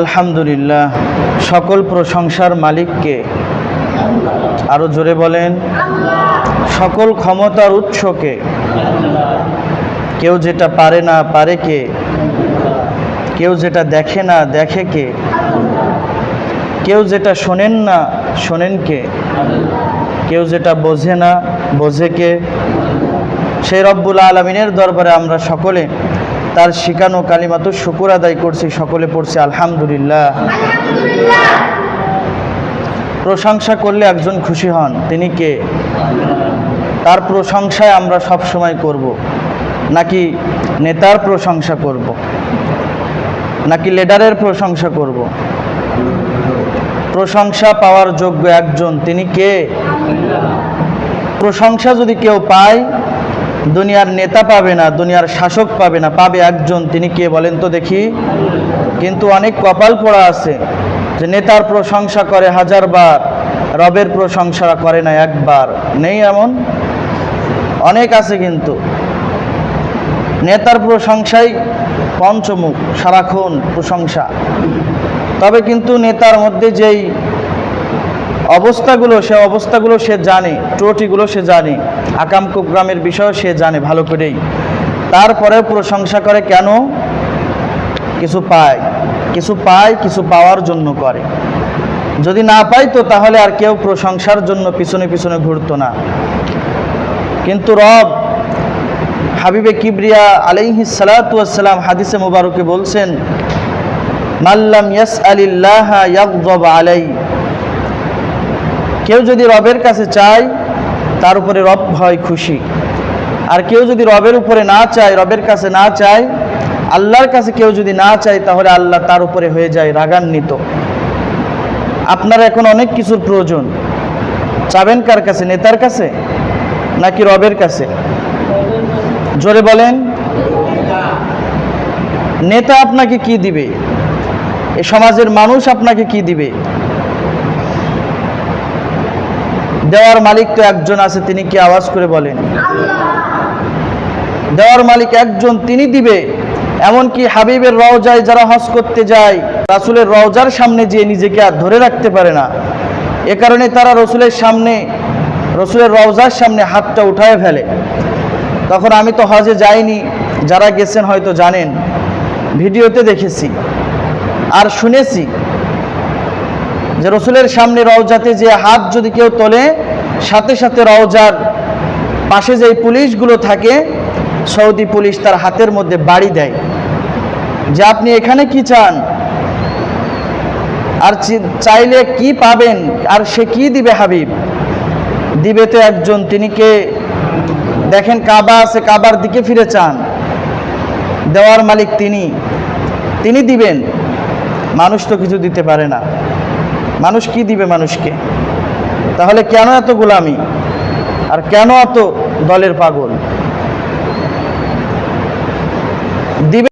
আলহামদুলিল্লাহ, সকল প্রশংসার মালিককে আরও জোরে বলেন, সকল ক্ষমতার উৎসকে, কেউ যেটা পারে না পারে কে, কেউ যেটা দেখে না দেখে কে, কেউ যেটা শোনেন না শোনেন কে, কেউ যেটা বোঝে না বোঝে কে, সেই রব্বুল আলমিনের দরবারে আমরা সকলে তার শিকানো কালিমাতো শুকুর আদায় করছি, সকলে পড়ছি, আলহামদুলিল্লাহ। প্রশংসা করলে একজন খুশি হন, তিনি কে? তার প্রশংসায় আমরা সব সময় করব। নাকি নেতার প্রশংসা করব? নাকি লিডারের প্রশংসা করব? প্রশংসা পাওয়ার যোগ্য একজন, তিনি কে? প্রশংসা যদি কেউ পায় দুনিয়ার নেতা পাবে না, দুনিয়ার শাসক পাবে না, পাবে একজন। তিনি কে বলেন তো দেখি? কিন্তু অনেক কপাল পড়া আছে যে নেতার প্রশংসা করে হাজারবার, রবের প্রশংসা করে না একবার। নেই এমন? অনেক আছে কিন্তু। নেতার প্রশংসাই পঞ্চমুখ, সারাক্ষণ প্রশংসা। তবে কিন্তু নেতার মধ্যে যেই অবস্থাগুলো, সে অবস্থাগুলো সে জানে, ত্রুটিগুলো সে জানে আকাম কুগ্রামের বিষয় সে জানে ভালো করেই। তারপরে প্রশংসা করে কেন? কিছু পায় কিছু পায়, কিছু পাওয়ার জন্য করে। যদি না পাই তো তাহলে আর কেউ প্রশংসার জন্য পিছনে পিছনে ঘুরতো না। কিন্তু রব হাবিবে কিবরিয়া আলাইহি সালাতাম হাদিসে মুবারকে বলছেন মাল্লাম ইয়াস আলিল্লাহ আলাই। কেউ যদি রবের কাছে চায়, তার উপরে রব হয় খুশি। আর কেউ যদি রবের উপরে না চায়, রবের কাছে না চায়, আল্লাহর কাছে কেউ যদি না চায়, তাহলে আল্লাহ তার উপরে হয়ে যায় রাগান্বিত। আপনার এখন অনেক কিছুর প্রয়োজন। চাবেন কার কাছে? নেতার কাছে? নাকি রবের কাছে? জোরে বলেন। নেতা আপনাকে কি দিবে? এ সমাজের মানুষ আপনাকে কি দিবে? দেওয়ার মালিক তো একজন আছে, তিনি কি আওয়াজ করে বলেন? দেওয়ার মালিক একজন, তিনি দিবে। এমনকি হাবিবের রওজায় যারা হজ করতে যায়, রাসুলের রওজার সামনে যেয়ে নিজেকে আর ধরে রাখতে পারে না। এ কারণে তারা রসুলের সামনে, রসুলের রওজার সামনে হাতটা উঠায় ফেলে। তখন আমি তো হজে যাইনি, যারা গেছেন হয়তো জানেন। ভিডিওতে দেখেছি। আর শুনেছি যে রসুলের সামনে রওজাতে যে হাত যদি কেউ তোলে, সাথে সাথে রওজার পাশে যেই পুলিশগুলো থাকে, সৌদি পুলিশ তার হাতের মধ্যে বাড়ি দেয়। যে আপনি এখানে কি চান? আর চাইলে কি পাবেন? আর সে কি দিবে হাবিব? দিবে তো একজন, তিনি কে? দেখেন কাবা আছে, কাবার দিকে ফিরে চান। দেওয়ার মালিক তিনি। তিনি দিবেন। মানুষ তো কিছু দিতে পারে না। মানুষ কি দিবে মানুষকে? তাহলে কেন এত গোলামি? আর কেন এত দলের পাগল? দিবে